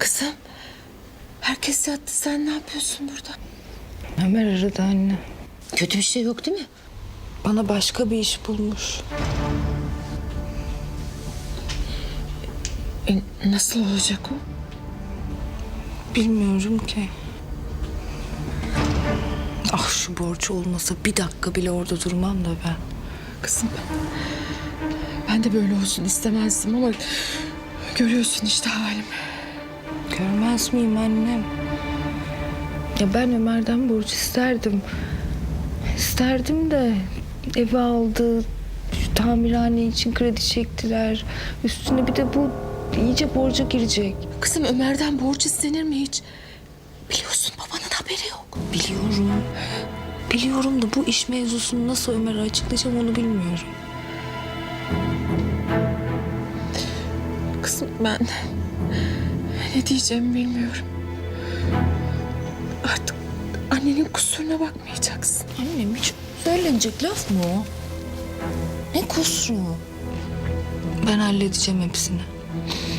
Kızım. Herkes yattı. Sen ne yapıyorsun burada? Ömer aradı anne. Kötü bir şey yok değil mi? Bana başka bir iş bulmuş. E, nasıl olacak o? Bilmiyorum ki. Ah şu borç olmasa bir dakika bile orada durmam da ben. Kızım ben, ben de böyle olsun istemezdim ama görüyorsun işte halimi. Görmez miyim annem? Ya ben Ömer'den borç isterdim. İsterdim de evi aldı. Şu tamirhane için kredi çektiler. Üstüne bir de bu iyice borca girecek. Kızım Ömer'den borç istenir mi hiç? Biliyorsun babanın haberi yok. Biliyorum. Biliyorum da bu iş mevzusunu nasıl Ömer'e açıklayacağım onu bilmiyorum. Kızım ben ne diyeceğimi bilmiyorum. Artık annenin kusuruna bakmayacaksın. Annem hiç söylenecek laf mı o? Ne kusuru? Ben halledeceğim hepsini.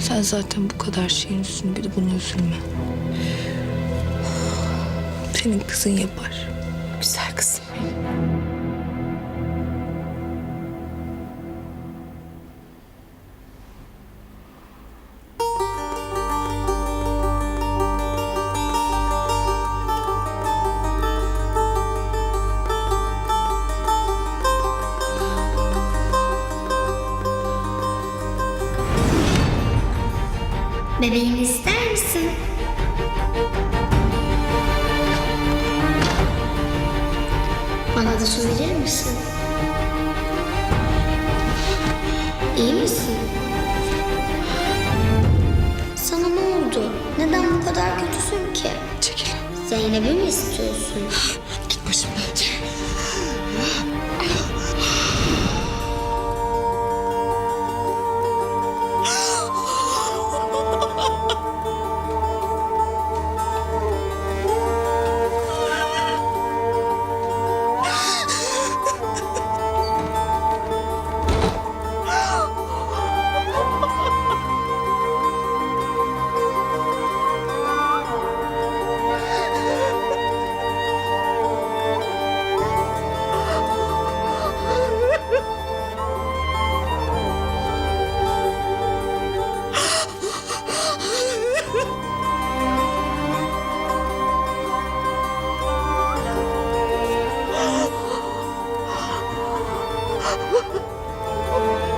Sen zaten bu kadar şeyin üstüne bir de buna üzülme. Senin kızın yapar. Güzel kızım Bebeğimi ister misin? Bana da su verir misin? İyi misin? Sana ne oldu? Neden bu kadar kötüsün ki? Çekil. Zeynep'i mi istiyorsun? 我。